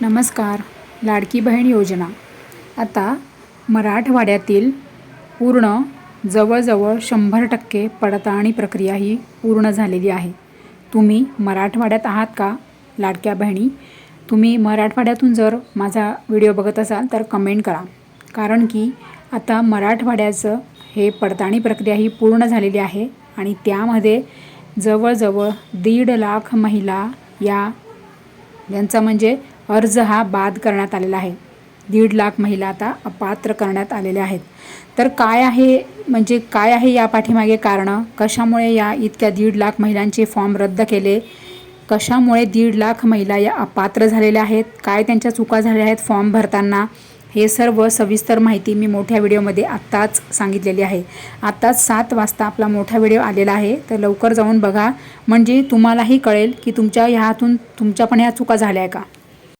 नमस्कार लाडकी बहीण योजना. आता मराठवाड्यातील पूर्ण जवळजवळ शंभर टक्के पडताळणी प्रक्रिया ही पूर्ण झालेली आहे. तुम्ही मराठवाड्यात आहात का लाडक्या बहिणी? तुम्ही मराठवाड्यातून जर माझा व्हिडिओ बघत असाल तर कमेंट करा. कारण की आता मराठवाड्याचं हे पडताळणी प्रक्रिया ही पूर्ण झालेली आहे आणि त्यामध्ये जवळजवळ दीड लाख महिला या यांचा म्हणजे अर्ज हा बाद करण्यात आलेला आहे. दीड लाख महिला आता अपात्र करण्यात आलेल्या आहेत. तर काय आहे म्हणजे काय आहे या पाठीमागे कारणं? कशामुळे या इतक्या दीड लाख महिलांचे फॉर्म रद्द केले? कशामुळे दीड लाख महिला या अपात्र झालेल्या आहेत? काय त्यांच्या चुका झाल्या आहेत फॉर्म भरताना? हे सर्व सविस्तर माहिती मी मोठ्या व्हिडिओमध्ये आत्ताच सांगितलेली आहे. आत्ताच सात वाजता आपला मोठा व्हिडिओ आलेला आहे. तर लवकर जाऊन बघा. म्हणजे तुम्हालाही कळेल की तुमच्या ह्यातून तुमच्या पण ह्या चुका झाल्या आहे का?